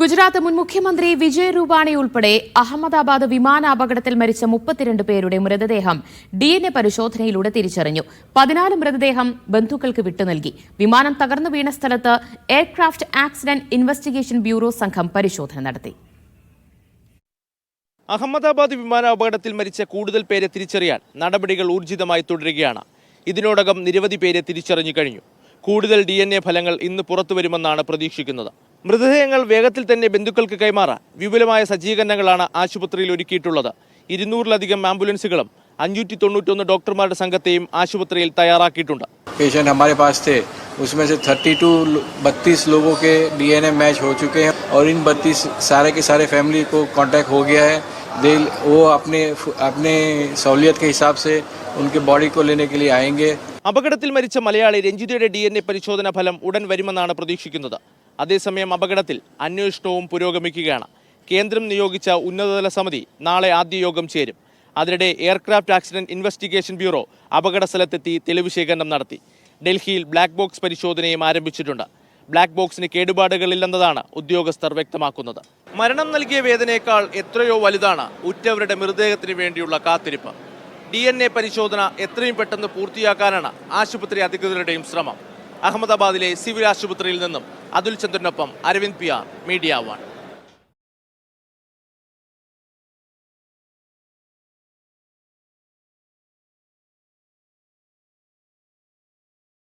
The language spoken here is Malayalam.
ഗുജറാത്ത് മുൻ മുഖ്യമന്ത്രി വിജയ് രൂപാണി ഉൾപ്പെടെ അഹമ്മദാബാദ് വിമാനാപകടത്തിൽ മരിച്ച മുപ്പത്തിരണ്ട് പേരുടെ മൃതദേഹം ഡി എൻ എ പരിശോധനയിലൂടെ തിരിച്ചറിഞ്ഞു. പതിനാല് മൃതദേഹം ബന്ധുക്കൾക്ക് വിട്ടുനൽകി വിമാനം തകർന്നു വീണ സ്ഥലത്ത് എയർക്രാഫ്റ്റ് ആക്സിഡന്റ് ഇൻവെസ്റ്റിഗേഷൻ ബ്യൂറോ സംഘം പരിശോധന നടത്തി. അഹമ്മദാബാദ് വിമാനാപകടത്തിൽ മരിച്ച കൂടുതൽ പേരെ തിരിച്ചറിയാൻ നടപടികൾ ഊർജിതമായി തുടരുകയാണ്. ഇതിനോടകം നിരവധി പേരെ തിരിച്ചറിഞ്ഞു കഴിഞ്ഞു. കൂടുതൽ ഡി ഫലങ്ങൾ ഇന്ന് പുറത്തുവരുമെന്നാണ് പ്രതീക്ഷിക്കുന്നത്. മൃതദേഹങ്ങൾ വേഗത്തിൽ തന്നെ ബന്ധുക്കൾക്ക് കൈമാറാൻ വിപുലമായ സജ്ജീകരണങ്ങളാണ് ആശുപത്രിയിൽ ഒരുക്കിയിട്ടുള്ളത് ഇരുന്നൂറിലധികം ആംബുലൻസുകളും അഞ്ഞൂറ്റി തൊണ്ണൂറ്റൊന്ന് ഡോക്ടർമാരുടെ സംഘത്തെയും ആശുപത്രിയിൽ തയ്യാറാക്കിയിട്ടുണ്ട് पेशेंट हमारे पास थे उसमें से 32 बत्तीस लोगों के डीएनए मैच हो चुके हैं और इन बत्तीस सारे के सारे फैमिली को कांटेक्ट हो गया है दे वो अपने अपने सहूलियत के हिसाब से उनके बॉडी को लेने के लिए आएंगे അപകടത്തിൽ മരിച്ച മലയാളി രഞ്ജിതയുടെ ഡി എൻ എ പരിശോധന ഫലം ഉടൻ വരുമെന്നാണ് പ്രതീക്ഷിക്കുന്നത് അതേസമയം അപകടത്തിൽ അന്വേഷണവും പുരോഗമിക്കുകയാണ്. കേന്ദ്രം നിയോഗിച്ച ഉന്നതതല സമിതി നാളെ ആദ്യ യോഗം ചേരും. അതിനിടെ എയർക്രാഫ്റ്റ് ആക്സിഡന്റ് ഇൻവെസ്റ്റിഗേഷൻ ബ്യൂറോ അപകട സ്ഥലത്തെത്തി തെളിവ് ശേഖരണം നടത്തി. ഡൽഹിയിൽ ബ്ലാക്ക് ബോക്സ് പരിശോധനയും ആരംഭിച്ചിട്ടുണ്ട്. ബ്ലാക്ക് ബോക്സിന് കേടുപാടുകളില്ലെന്നതാണ് ഉദ്യോഗസ്ഥർ വ്യക്തമാക്കുന്നത്. മരണം നൽകിയ വേദനയേക്കാൾ എത്രയോ വലുതാണ് ഉറ്റവരുടെ മൃതദേഹത്തിന് വേണ്ടിയുള്ള കാത്തിരിപ്പ്. ഡി പരിശോധന എത്രയും പെട്ടെന്ന് പൂർത്തിയാക്കാനാണ് ആശുപത്രി അധികൃതരുടെയും ശ്രമം. അഹമ്മദാബാദിലെ സിവിൽ ആശുപത്രിയിൽ നിന്നും Atul ചന്ദ്രനൊപ്പം Aravind P R Media One.